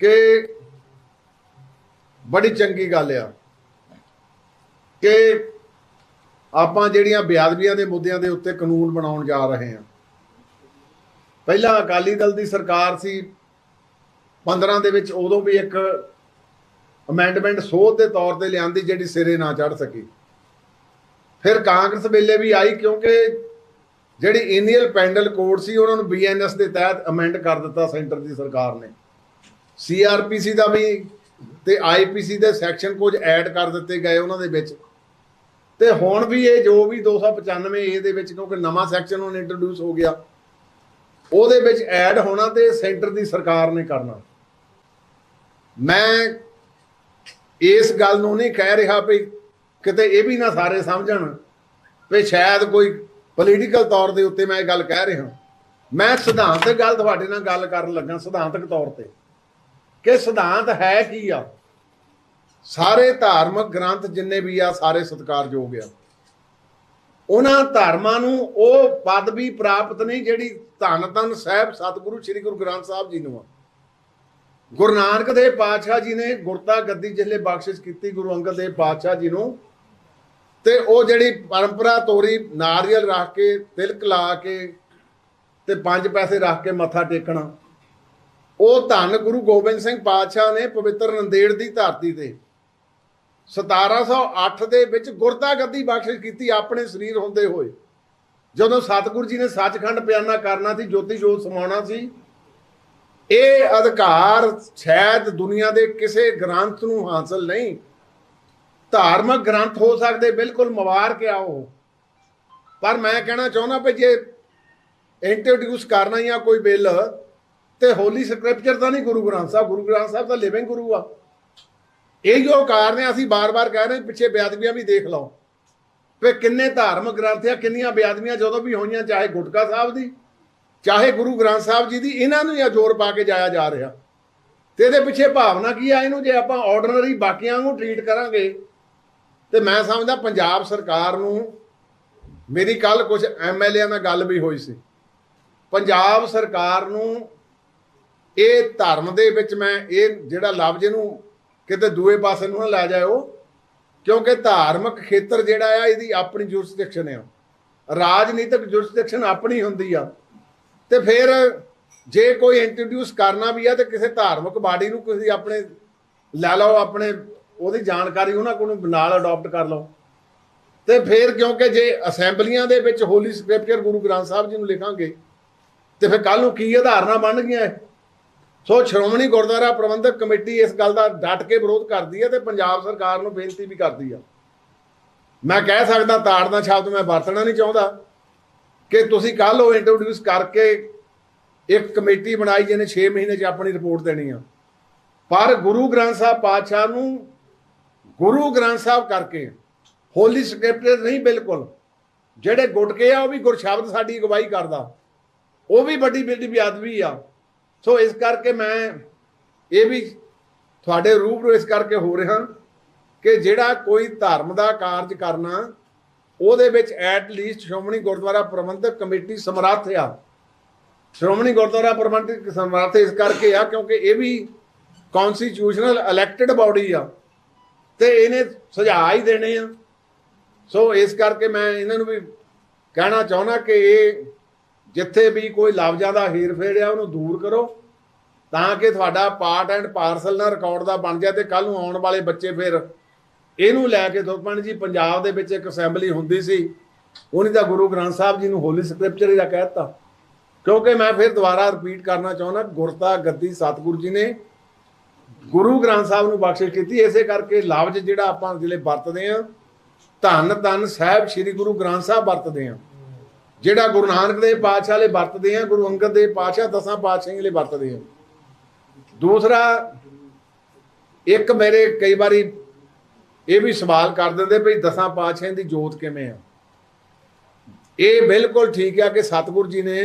ਕਿ ਬੜੀ ਚੰਗੀ ਗੱਲ ਆ ਕਿ ਆਪਾਂ ਜਿਹੜੀਆਂ ਬਿਆਦਬੀਆਂ ਦੇ ਮੁੱਦਿਆਂ ਦੇ ਉੱਤੇ ਕਾਨੂੰਨ ਬਣਾਉਣ ਜਾ ਰਹੇ ਹਾਂ। ਪਹਿਲਾਂ ਅਕਾਲੀ ਦਲ ਦੀ ਸਰਕਾਰ ਸੀ 15 ਦੇ ਵਿੱਚ ਉਦੋਂ ਵੀ ਇੱਕ ਅਮੈਂਡਮੈਂਟ ਸੋਧ ਦੇ ਤੌਰ ਤੇ ਲਿਆਂਦੀ ਜਿਹੜੀ ਸਿਰੇ ਨਾ ਚੜ ਸਕੀ। ਫਿਰ ਕਾਂਗਰਸ ਵੇਲੇ ਵੀ ਆਈ ਕਿਉਂਕਿ ਜਿਹੜੀ ਇਨੀਅਲ ਪੈਂਡਲ ਕੋਡ ਸੀ, ਉਹਨਾਂ ਨੂੰ ਬੀਐਨਐਸ ਦੇ ਤਹਿਤ ਅਮੈਂਡ ਕਰ ਦਿੱਤਾ ਸੈਂਟਰ ਦੀ ਸਰਕਾਰ ਨੇ। ਸੀਆਰਪੀਸੀ ਦਾ ਵੀ ਤੇ ਆਈਪੀਸੀ ਦੇ ਸੈਕਸ਼ਨ ਕੁਝ ਐਡ ਕਰ ਦਿੱਤੇ ਗਏ ਉਹਨਾਂ ਦੇ ਵਿੱਚ। ਤੇ ਹੁਣ ਵੀ ਇਹ ਜੋ ਵੀ 295 ਏ ਦੇ ਵਿੱਚ ਕਿਉਂਕਿ ਨਵਾਂ ਸੈਕਸ਼ਨ ਹੁਣ ਇੰਟਰੋਡਿਊਸ ਹੋ ਗਿਆ, ਉਹਦੇ ਵਿੱਚ ਐਡ ਹੋਣਾ ਤੇ ਸੈਂਟਰ ਦੀ ਸਰਕਾਰ ਨੇ ਕਰਨਾ। ਮੈਂ ਇਸ ਗੱਲ ਨੂੰ ਨਹੀਂ ਕਹਿ ਰਿਹਾ ਵੀ ਕਿਤੇ ਇਹ ਵੀ ਨਾ ਸਾਰੇ ਸਮਝਣ ਵੀ ਸ਼ਾਇਦ ਕੋਈ ਪੋਲੀਟੀਕਲ ਤੌਰ ਦੇ ਉੱਤੇ ਮੈਂ ਇਹ ਗੱਲ ਕਹਿ ਰਿਹਾ। ਮੈਂ ਸਿਧਾਂਤਕ ਗੱਲ ਤੁਹਾਡੇ ਨਾਲ ਗੱਲ ਕਰਨ ਲੱਗਾ, ਸਿਧਾਂਤਕ ਤੌਰ ਤੇ। ਕਿ ਸਿਧਾਂਤ ਹੈ ਕੀ ਆ? ਸਾਰੇ ਧਾਰਮਿਕ ਗ੍ਰੰਥ ਜਿੰਨੇ ਵੀ ਆ, ਸਾਰੇ ਸਤਿਕਾਰਯੋਗ ਆ। ਉਹਨਾਂ ਧਰਮਾਂ ਨੂੰ ਉਹ ਪਦਵੀ ਪ੍ਰਾਪਤ ਨਹੀਂ ਜਿਹੜੀ ਧੰਨ ਧੰਨ ਸਾਹਿਬ, ਸਤਿਗੁਰੂ ਸ੍ਰੀ ਗੁਰੂ ਗ੍ਰੰਥ ਸਾਹਿਬ ਜੀ ਨੂੰ ਆ। ਗੁਰੂ ਨਾਨਕ ਦੇਵ ਪਾਤਸ਼ਾਹ ਜੀ ਨੇ ਗੁਰਤਾ ਗੱਦੀ ਜਿਹੜੇ ਬਖਸ਼ਿਸ਼ ਕੀਤੀ ਗੁਰੂ ਅੰਗਦ ਦੇਵ ਪਾਤਸ਼ਾਹ ਜੀ ਨੂੰ। ਤੇ ਉਹ ਜਿਹੜੀ ਪਰੰਪਰਾ ਤੋਰੀ ਨਾਰੀਅਲ ਰੱਖ ਕੇ ਤਿਲਕ ਲਾ ਕੇ ਤੇ ਪੰਜ ਪੈਸੇ ਰੱਖ ਕੇ ਮੱਥਾ ਟੇਕਣਾ। ਉਹ ਧੰਨ ਗੁਰੂ ਗੋਬਿੰਦ ਸਿੰਘ ਪਾਤਸ਼ਾਹ ਨੇ ਪਵਿੱਤਰ ਨੰਦੇੜ ਦੀ ਧਰਤੀ ਤੇ 1708 ਦੇ ਵਿੱਚ ਗੁਰਤਾ ਗੱਦੀ ਬਖਸ਼ਿਸ਼ ਕੀਤੀ ਆਪਣੇ ਸਰੀਰ ਹੁੰਦੇ ਹੋਏ। ਜਦੋਂ ਸਤਿਗੁਰੂ ਜੀ ਨੇ ਸੱਚਖੰਡ ਪਿਆਨਾ ਕਰਨਾ ਸੀ, ਜੋਤੀ ਜੋਤ ਸਮਾਉਣਾ ਸੀ, ਇਹ ਅਧਿਕਾਰ ਸ਼ਾਇਦ ਦੁਨੀਆ ਦੇ ਕਿਸੇ ਗ੍ਰੰਥ ਨੂੰ ਹਾਸਲ ਨਹੀਂ, ਧਾਰਮਿਕ ਗ੍ਰੰਥ ਹੋ ਸਕਦੇ, ਬਿਲਕੁਲ ਮਵਾਰ ਕੇ ਆਓ ਪਰ ਮੈਂ ਕਹਿਣਾ ਚਾਹੁੰਦਾ ਵੀ ਜੇ ਇੰਟਰੋਡਿਊਸ ਕਰਨਾ ਜਾਂ ਕੋਈ ਬਿੱਲ ਤੇ ਹੋਲੀ ਸਕ੍ਰਿਪਚਰ ਤਾਂ ਨਹੀਂ ਗੁਰੂ ਗ੍ਰੰਥ ਸਾਹਿਬ, ਗੁਰੂ ਗ੍ਰੰਥ ਸਾਹਿਬ ਤਾਂ ਲਿਵਿੰਗ ਗੁਰੂ ਆ। ਇਹ ਜੋ ਕਾਰਨ ਹੈ ਅਸੀਂ ਬਾਰ-ਬਾਰ ਕਹਿ ਰਹੇ ਪਿੱਛੇ ਬਿਆਦਬੀਆਂ ਵੀ ਦੇਖ ਲਓ। ਵੀ ਕਿੰਨੇ ਧਾਰਮਿਕ ਗ੍ਰੰਥ ਆ, ਕਿੰਨੀਆਂ ਬਿਆਦਬੀਆਂ ਜਦੋਂ ਵੀ ਹੋਈਆਂ, ਚਾਹੇ ਗੁਟਕਾ ਸਾਹਿਬ ਦੀ, ਚਾਹੇ ਗੁਰੂ ਗ੍ਰੰਥ ਸਾਹਿਬ ਜੀ ਦੀ, ਇਹਨਾਂ ਨੂੰ ਹੀ ਜ਼ੋਰ ਪਾ ਕੇ ਜਾਇਆ ਜਾ ਰਿਹਾ। ਤੇ ਇਹਦੇ ਪਿੱਛੇ ਭਾਵਨਾ ਕੀ ਆ ਇਹਨੂੰ? ਜੇ ਆਪਾਂ ਆਰਡੀਨਰੀ ਬਾਕੀਆਂ ਨੂੰ ਟ੍ਰੀਟ ਕਰਾਂਗੇ, ਤੇ ਮੈਂ ਸਮਝਦਾ ਪੰਜਾਬ ਸਰਕਾਰ ਨੂੰ, ਮੇਰੀ ਕੱਲ ਕੁਝ ਐਮਐਲਏਆਂ ਨਾਲ ਗੱਲ ਵੀ ਹੋਈ ਸੀ। ਪੰਜਾਬ ਸਰਕਾਰ ਨੂੰ ਇਹ ਧਰਮ ਦੇ ਵਿੱਚ ਮੈਂ ਇਹ ਜਿਹੜਾ ਲਫ਼ਜ਼ ਇਹਨੂੰ ਕਿਤੇ ਦੂਏ ਪਾਸੇ ਨੂੰ ਨਾ ਲੈ ਜਾਇਓ, ਕਿਉਂਕਿ ਧਾਰਮਿਕ ਖੇਤਰ ਜਿਹੜਾ ਆ, ਇਹਦੀ ਆਪਣੀ ਜੁਰਿਸਡਿਕਸ਼ਨ ਆ। ਰਾਜਨੀਤਿਕ ਜੁਰਿਸਡਿਕਸ਼ਨ ਆਪਣੀ ਹੁੰਦੀ ਆ। ਤੇ ਫਿਰ ਜੇ ਕੋਈ ਇੰਟਰੋਡਿਊਸ ਕਰਨਾ ਵੀ ਆ, ਤੇ ਕਿਸੇ ਧਾਰਮਿਕ ਬਾਡੀ ਨੂੰ ਕਿਸੇ ਆਪਣੇ ਲੈ ਲਓ, ਆਪਣੇ ਉਹਦੀ ਜਾਣਕਾਰੀ ਉਹਨਾਂ ਕੋਲ ਨਾਲ ਅਡਾਪਟ ਕਰ ਲਓ। ਤੇ ਫਿਰ ਕਿਉਂਕਿ ਜੇ ਅਸੈਂਬਲੀਆਂ ਦੇ ਵਿੱਚ ਹੋਲੀ ਸਕ੍ਰਿਪਚਰ ਗੁਰੂ ਗ੍ਰੰਥ ਸਾਹਿਬ ਜੀ ਨੂੰ ਲਿਖਾਂਗੇ, ਤੇ ਫਿਰ ਕੱਲ ਨੂੰ ਕੀ ਆਧਾਰਨਾ ਬਣ ਗਈਆਂ ਇਹ? ਸੋ ਸ਼੍ਰੋਮਣੀ ਗੁਰਦੁਆਰਾ ਪ੍ਰਬੰਧਕ ਕਮੇਟੀ ਇਸ ਗੱਲ ਦਾ ਡਟ ਕੇ ਵਿਰੋਧ ਕਰਦੀ ਹੈ ਤੇ ਪੰਜਾਬ ਸਰਕਾਰ ਨੂੰ ਬੇਨਤੀ ਵੀ ਕਰਦੀ ਆ। ਮੈਂ ਕਹਿ ਸਕਦਾ ਤਾੜਨਾ ਸ਼ਬਦ ਮੈਂ ਵਰਤਣਾ ਨਹੀਂ ਚਾਹੁੰਦਾ ਕਿ ਤੁਸੀਂ ਕੱਲ ਉਹ ਇੰਟਰੋਡਿਊਸ ਕਰਕੇ ਇੱਕ ਕਮੇਟੀ ਬਣਾਈ ਜਿਹਨੇ 6 ਮਹੀਨੇ 'ਚ ਆਪਣੀ ਰਿਪੋਰਟ ਦੇਣੀ ਆ। ਪਰ ਗੁਰੂ ਗ੍ਰੰਥ ਸਾਹਿਬ ਪਾਤਸ਼ਾਹ ਨੂੰ ਗੁਰੂ ਗ੍ਰੰਥ ਸਾਹਿਬ ਕਰਕੇ ਹੋਲੀ ਸਕ੍ਰਿਪਚਰ ਨਹੀਂ ਬਿਲਕੁਲ। ਜਿਹੜੇ ਗੁਟਕੇ ਆ ਉਹ ਵੀ ਗੁਰਸ਼ਬਦ ਸਾਡੀ ਅਗਵਾਈ ਕਰਦਾ। ਉਹ ਵੀ ਵੱਡੀ ਵੱਡੀ ਬਿਆਦਵੀ ਆ। ਸੋ ਇਸ ਕਰਕੇ ਮੈਂ ਇਹ ਵੀ ਤੁਹਾਡੇ ਰੂਬਰੂ ਇਸ ਕਰਕੇ ਹੋ ਰਿਹਾ ਕਿ ਜਿਹੜਾ ਕੋਈ ਧਰਮ ਦਾ ਕਾਰਜ ਕਰਨਾ, ਉਹਦੇ ਵਿੱਚ at least Shiromani Gurdwara Prabandhak committee ਸਮਰੱਥ ਆ। ਸ਼੍ਰੋਮਣੀ ਗੁਰਦੁਆਰਾ ਪ੍ਰਬੰਧਕ ਸਮਰੱਥ ਇਸ ਕਰਕੇ ਆ ਕਿਉਂਕਿ ਇਹ ਵੀ ਕਨਸਟੀਟਿਊਸ਼ਨਲ ਇਲੈਕਟਿਡ ਬਾਡੀ ਆ ਤੇ ਇਹਨੇ ਸੁਝਾਅ ਹੀ ਦੇਣੇ ਆ। ਸੋ ਇਸ ਕਰਕੇ ਮੈਂ ਇਹਨਾਂ ਨੂੰ ਵੀ ਕਹਿਣਾ ਚਾਹੁੰਦਾ ਕਿ ਇਹ ਜਿੱਥੇ ਵੀ ਕੋਈ ਲਫ਼ਜ਼ਾਂ ਦਾ ਹੇਰ-ਫੇਰ ਆ, ਉਹਨੂੰ ਦੂਰ ਕਰੋ, ਤਾਂ ਕਿ ਤੁਹਾਡਾ ਪਾਰਟ ਐਂਡ ਪਾਰਸਲ ਨਾਲ ਰਿਕਾਰਡ ਦਾ ਬਣ ਜਾਏ ਤੇ ਕੱਲ ਨੂੰ ਆਉਣ ਵਾਲੇ ਬੱਚੇ ਫਿਰ ਇਹਨੂੰ ਲੈ ਕੇ ਦੁਰਪਣ ਜੀ, ਪੰਜਾਬ ਦੇ ਵਿੱਚ ਇੱਕ ਅਸੈਂਬਲੀ ਹੁੰਦੀ ਸੀ, ਉਹਨੇ ਤਾਂ ਗੁਰੂ ਗ੍ਰੰਥ ਸਾਹਿਬ ਜੀ ਨੂੰ ਹੋਲੀ ਸਕ੍ਰਿਪਚਰ ਹੀ ਦਾ ਕਹਿਤਾ ਕਿਉਂਕਿ ਮੈਂ ਫਿਰ ਦੁਬਾਰਾ ਰਿਪੀਟ ਕਰਨਾ ਚਾਹੁੰਦਾ, ਗੁਰਤਾ, ਗੱਦੀ, ਸਤਿਗੁਰੂ ਜੀ ਨੇ ਗੁਰੂ ਗ੍ਰੰਥ ਸਾਹਿਬ ਨੂੰ ਬਖਸ਼ਿਸ਼ ਕੀਤੀ। ਇਸੇ ਕਰਕੇ ਲਫ਼ਜ਼ ਜਿਹੜਾ ਆਪਾਂ ਜਿਹੜੇ ਵਰਤਦੇ ਆ ਧੰਨ ਧੰਨ ਸਾਹਿਬ ਸ੍ਰੀ ਗੁਰੂ ਗ੍ਰੰਥ ਸਾਹਿਬ ਵਰਤਦੇ ਆ ਜਿਹੜਾ ਗੁਰੂ ਨਾਨਕ ਦੇਵ ਪਾਤਸ਼ਾਹ ਲਈ ਵਰਤਦੇ ਆ, ਗੁਰੂ ਅੰਗਦ ਦੇਵ ਪਾਤਸ਼ਾਹ ਦਸਾਂ ਪਾਤਸ਼ਾਹਾਂ ਲਈ ਵਰਤਦੇ ਆ। ਦੂਸਰਾ, ਇੱਕ ਮੇਰੇ ਕਈ ਵਾਰੀ ਇਹ ਵੀ ਸਵਾਲ ਕਰ ਦਿੰਦੇ ਵੀ ਦਸਾਂ ਪਾਤਸ਼ਾਹਾਂ ਦੀ ਜੋਤ ਕਿਵੇਂ ਆ? ਇਹ ਬਿਲਕੁਲ ਠੀਕ ਆ ਕਿ ਸਤਿਗੁਰੂ ਜੀ ਨੇ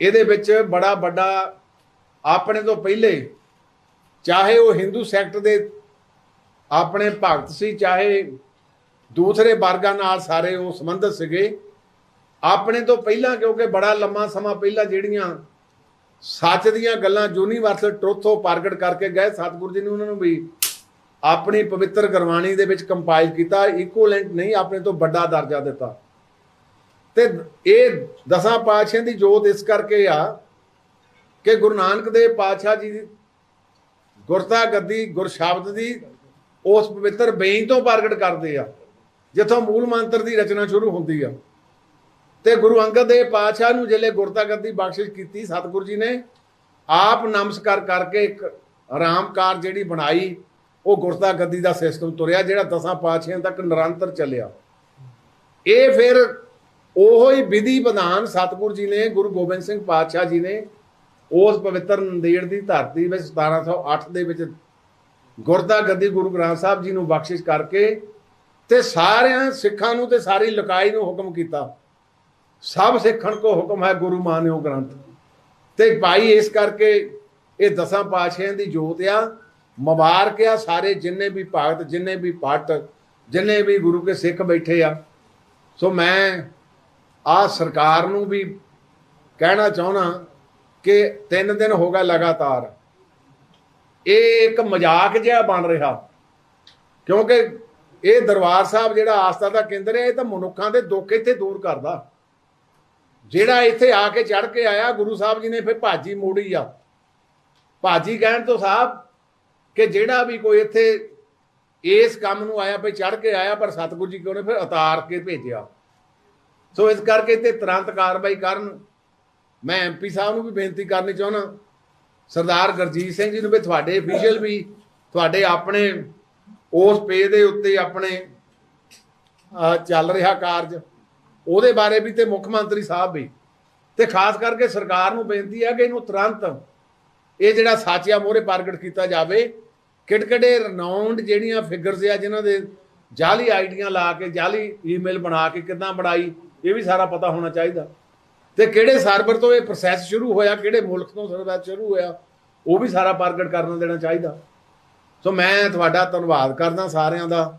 ਇਹਦੇ ਵਿੱਚ ਬੜਾ ਵੱਡਾ ਆਪਣੇ ਤੋਂ ਪਹਿਲੇ ਚਾਹੇ ਉਹ ਹਿੰਦੂ ਸੈਕਟ ਦੇ ਆਪਣੇ ਭਗਤ ਸੀ, ਚਾਹੇ ਦੂਸਰੇ ਵਰਗਾਂ ਨਾਲ ਸਾਰੇ ਉਹ ਸੰਬੰਧਿਤ ਸੀਗੇ ਆਪਣੇ ਤੋਂ ਪਹਿਲਾਂ, ਕਿਉਂਕਿ ਬੜਾ ਲੰਮਾ ਸਮਾਂ ਪਹਿਲਾਂ ਜਿਹੜੀਆਂ ਸੱਚ ਦੀਆਂ ਗੱਲਾਂ ਯੂਨੀਵਰਸਲ ਟਰੁੱਥ ਉਹ ਪ੍ਰਗਟ ਕਰਕੇ ਗਏ, ਸਤਿਗੁਰੂ ਜੀ ਨੇ ਉਹਨਾਂ ਨੂੰ ਵੀ ਆਪਣੀ ਪਵਿੱਤਰ ਗੁਰਬਾਣੀ ਦੇ ਵਿੱਚ ਕੰਪਾਈਲ ਕੀਤਾ ਇਕੁਇਵਲੈਂਟ ਨਹੀਂ, ਆਪਣੇ ਤੋਂ ਵੱਡਾ ਦਰਜਾ ਦਿੱਤਾ। ਤੇ ਇਹ ਦਸਾਂ ਪਾਤਸ਼ਾਹਾਂ ਦੀ ਜੋਤ ਇਸ ਕਰਕੇ ਆ ਕਿ ਗੁਰੂ ਨਾਨਕ ਦੇਵ ਪਾਤਸ਼ਾਹ ਜੀ ਦੀ ਗੁਰਤਾ ਗੱਦੀ, ਗੁਰ ਸ਼ਬਦ ਦੀ ਉਸ ਪਵਿੱਤਰ ਬੇਈ ਤੋਂ ਪ੍ਰਗਟ ਕਰਦੇ ਆ, ਜਿੱਥੋਂ ਮੂਲ ਮੰਤਰ ਦੀ ਰਚਨਾ ਸ਼ੁਰੂ ਹੁੰਦੀ ਆ। ਤੇ ਗੁਰੂ ਅੰਗਦ ਦੇਵ ਪਾਤਸ਼ਾਹ ਨੂੰ ਜਿਹੜੇ ਗੁਰਤਾ ਗੱਦੀ ਬਖਸ਼ਿਸ਼ ਕੀਤੀ, ਸਤਿਗੁਰੂ ਜੀ ਨੇ, ਆਪ ਨਮਸਕਾਰ ਕਰਕੇ ਇੱਕ ਆਰਾਮਕਾਰ ਜਿਹੜੀ ਬਣਾਈ, ਉਹ ਗੁਰਤਾ ਗੱਦੀ ਦਾ ਸਿਸਟਮ ਤੁਰਿਆ, ਜਿਹੜਾ ਦਸਾਂ ਪਾਤਸ਼ਾਹਾਂ ਤੱਕ ਨਿਰੰਤਰ ਚੱਲਿਆ। ਇਹ ਫਿਰ ਉਹੋ ਹੀ ਵਿਧੀ ਵਿਧਾਨ ਸਤਿਗੁਰੂ ਜੀ ਨੇ, ਗੁਰੂ ਗੋਬਿੰਦ ਸਿੰਘ ਪਾਤਸ਼ਾਹ ਜੀ ਨੇ, ਉਸ ਪਵਿੱਤਰ ਨੰਦੇੜ ਦੀ ਧਰਤੀ ਵਿੱਚ 1708 ਦੇ ਵਿੱਚ ਗੁਰਦਾ ਗੱਦੀ ਗੁਰੂ ਗ੍ਰੰਥ ਸਾਹਿਬ ਜੀ ਨੂੰ ਬਖਸ਼ਿਸ਼ ਕਰਕੇ ਤੇ ਸਾਰਿਆਂ ਸਿੱਖਾਂ ਨੂੰ ਤੇ ਸਾਰੀ ਲਕਾਈ ਨੂੰ ਹੁਕਮ ਕੀਤਾ। ਸਭ ਸਿੱਖਣ ਕੋ ਹੁਕਮ ਹੈ ਗੁਰੂ ਮਾਨਿਓ ਗ੍ਰੰਥ। ਤੇ ਭਾਈ ਇਸ ਕਰਕੇ ਇਹ ਦਸਾਂ ਪਾਤਸ਼ਾਹਾਂ ਦੀ ਜੋਤ ਆ। ਮੁਬਾਰਕ ਆ ਸਾਰੇ ਜਿੰਨੇ ਵੀ ਭਗਤ, ਜਿੰਨੇ ਵੀ ਪਟ ਜਿੰਨੇ ਵੀ ਗੁਰੂ ਕੇ ਸਿੱਖ ਬੈਠੇ ਆ। ਸੋ ਮੈਂ ਆ ਸਰਕਾਰ ਨੂੰ ਵੀ ਕਹਿਣਾ ਚਾਹਣਾ ਕਿ ਤਿੰਨ ਦਿਨ ਹੋ ਗਿਆ ਲਗਾਤਾਰ। ਇਹ ਇੱਕ ਮਜ਼ਾਕ ਜਿਹਾ ਬਣ ਰਿਹਾ। ਕਿਉਂਕਿ ਇਹ ਦਰਬਾਰ ਸਾਹਿਬ ਜਿਹੜਾ ਆਸਥਾ ਦਾ ਕੇਂਦਰ ਹੈ ਇਹ ਤਾਂ ਮਨੁੱਖਾਂ ਦੇ ਦੁੱਖ ਇੱਥੇ ਦੂਰ ਕਰਦਾ। ਜਿਹੜਾ ਇੱਥੇ ਆ ਕੇ ਚੜ ਕੇ ਆਇਆ, ਗੁਰੂ ਸਾਹਿਬ ਜੀ ਨੇ ਫਿਰ ਭਾਜੀ ਮੋੜੀ ਆ। ਭਾਜੀ ਕਹਿਣ ਤੋਂ ਸਾਹਿਬ ਕਿ ਜਿਹੜਾ ਵੀ ਕੋਈ ਇੱਥੇ ਇਸ ਕੰਮ ਨੂੰ ਆਇਆ ਭਈ ਚੜ ਕੇ ਆਇਆ, ਪਰ ਸਤਿਗੁਰੂ ਜੀ ਕਿਉਂ ਨੇ ਫਿਰ ਉਤਾਰ ਕੇ ਭੇਜਿਆ। ਸੋ ਇਸ ਕਰਕੇ ਤੇ ਤੁਰੰਤ ਕਾਰਵਾਈ ਕਰਨ ਮੈਂ ਐਮਪੀ ਸਾਹਿਬ ਨੂੰ ਵੀ ਬੇਨਤੀ ਕਰਨੀ ਚਾਹੁੰਦਾ। ਸਰਦਾਰ ਗੁਰਜੀਤ ਸਿੰਘ ਜੀ ਨੂੰ ਵੀ, ਤੁਹਾਡੇ ਅਫੀਸ਼ੀਅਲ ਵੀ, ਤੁਹਾਡੇ ਆਪਣੇ ਉਸ ਪੇਜ ਦੇ ਉੱਤੇ ਆਪਣੇ ਚੱਲ ਰਿਹਾ ਕਾਰਜ। ਉਹਦੇ ਬਾਰੇ ਵੀ ਤੇ ਮੁੱਖ ਮੰਤਰੀ ਸਾਹਿਬ ਵੀ। ਤੇ ਖਾਸ ਕਰਕੇ ਸਰਕਾਰ ਨੂੰ ਬੇਨਤੀ ਹੈ ਕਿ ਇਹਨੂੰ ਤੁਰੰਤ ਇਹ ਜਿਹੜਾ ਸਾਚਿਆ ਮੋਹਰੇ ਪ੍ਰਗਟ ਕੀਤਾ ਜਾਵੇ। ਕਿਹੜੇ ਰਨਾਉਂਡ ਜਿਹੜੀਆਂ ਫਿਗਰਸ ਆ, ਜਿਨ੍ਹਾਂ ਦੇ ਜਾਲੀ ਆਈਡੀਆਂ ਲਾ ਕੇ, ਜਾਲੀ ਈਮੇਲ ਬਣਾ ਕੇ ਕਿੱਦਾਂ ਬਣਾਈ, ਇਹ ਵੀ ਸਾਰਾ ਪਤਾ ਹੋਣਾ ਚਾਹੀਦਾ। ਤੇ ਕਿਹੜੇ ਸਰਵਰ ਤੋਂ ਇਹ ਪ੍ਰੋਸੈਸ ਸ਼ੁਰੂ ਹੋਇਆ, ਕਿਹੜੇ ਮੁਲਕ ਤੋਂ ਸਰਵਰ ਸ਼ੁਰੂ ਹੋਇਆ, ਉਹ ਵੀ ਸਾਰਾ ਪ੍ਰਗਟ ਕਰਨ ਦੇਣਾ ਚਾਹੀਦਾ। ਸੋ ਮੈਂ ਤੁਹਾਡਾ ਧੰਨਵਾਦ ਕਰਦਾ ਸਾਰਿਆਂ ਦਾ,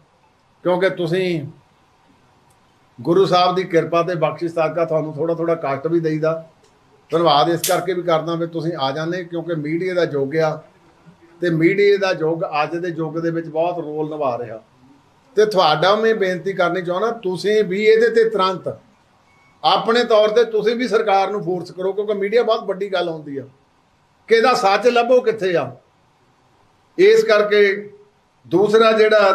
ਕਿਉਂਕਿ ਤੁਸੀਂ ਗੁਰੂ ਸਾਹਿਬ ਦੀ ਕਿਰਪਾ ਤੇ ਬਖਸ਼ਿਸ਼ ਸਦਕਾ ਤੁਹਾਨੂੰ ਥੋੜਾ ਥੋੜਾ ਕਸ਼ਟ ਵੀ ਦੇਈਦਾ। ਧੰਨਵਾਦ ਇਸ ਕਰਕੇ ਵੀ ਕਰਦਾ ਵੀ ਤੁਸੀਂ ਆ ਜਾਂਦੇ, ਕਿਉਂਕਿ ਮੀਡੀਆ ਦਾ ਯੁੱਗ ਆ ਤੇ ਮੀਡੀਆ ਦਾ ਯੁੱਗ ਅੱਜ ਦੇ ਯੁੱਗ ਦੇ ਵਿੱਚ ਬਹੁਤ ਰੋਲ ਨਿਭਾ ਰਿਹਾ। ਤੇ ਤੁਹਾਡਾ ਮੈਂ ਬੇਨਤੀ ਕਰਨੀ ਚਾਹੁੰਦਾ, ਤੁਸੀਂ ਵੀ ਇਹਦੇ ਤੇ ਤੁਰੰਤ ਆਪਣੇ ਤੌਰ ਤੇ ਤੁਸੀਂ ਵੀ ਸਰਕਾਰ ਨੂੰ ਫੋਰਸ ਕਰੋ, ਕਿਉਂਕਿ ਮੀਡੀਆ ਬਹੁਤ ਵੱਡੀ ਗੱਲ ਹੁੰਦੀ ਆ। ਕਿ ਇਹਦਾ ਸੱਚ ਲੱਭੋ ਕਿੱਥੇ ਆ? ਇਸ ਕਰਕੇ ਦੂਸਰਾ ਜਿਹੜਾ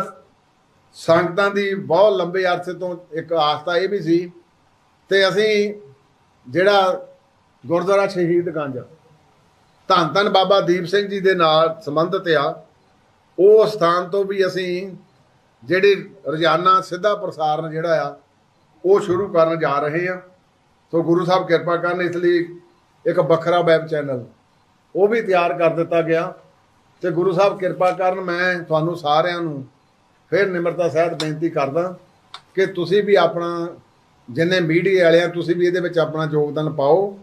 ਸੰਗਤਾਂ ਦੀ ਬਹੁਤ ਲੰਬੇ ਅਰਸੇ ਤੋਂ ਇੱਕ ਆਸਤਾ ਇਹ ਵੀ ਸੀ ਤੇ ਅਸੀਂ ਜਿਹੜਾ ਗੁਰਦੁਆਰਾ ਸ਼ਹੀਦ ਗੰਜ ਧੰਨ ਧੰਨ ਬਾਬਾ ਦੀਪ ਸਿੰਘ ਜੀ ਦੇ ਨਾਲ ਸੰਬੰਧਿਤ ਆ, ਉਹ ਸਥਾਨ ਤੋਂ ਵੀ ਅਸੀਂ ਜਿਹੜੇ ਰੋਜ਼ਾਨਾ ਸਿੱਧਾ ਪ੍ਰਸਾਰਣ ਜਿਹੜਾ ਆ, ਉਹ ਸ਼ੁਰੂ ਕਰਨ ਜਾ ਰਹੇ ਆ ਸੋ ਗੁਰੂ ਸਾਹਿਬ ਕਿਰਪਾ ਕਰਨ ਇਸ ਲਈ ਇੱਕ ਵੱਖਰਾ ਵੈਬ ਚੈਨਲ ਉਹ ਵੀ ਤਿਆਰ ਕਰ ਦਿੱਤਾ ਗਿਆ। ਤੇ ਗੁਰੂ ਸਾਹਿਬ ਕਿਰਪਾ ਕਰਨ ਮੈਂ ਤੁਹਾਨੂੰ ਸਾਰਿਆਂ ਨੂੰ ਫਿਰ ਨਿਮਰਤਾ ਸਹਿਤ ਬੇਨਤੀ ਕਰਦਾ ਕਿ ਤੁਸੀਂ ਵੀ ਆਪਣਾ ਜਿੰਨੇ ਮੀਡੀਆ ਵਾਲੇ ਆ ਤੁਸੀਂ ਵੀ ਇਹਦੇ ਵਿੱਚ ਆਪਣਾ ਯੋਗਦਾਨ ਪਾਓ।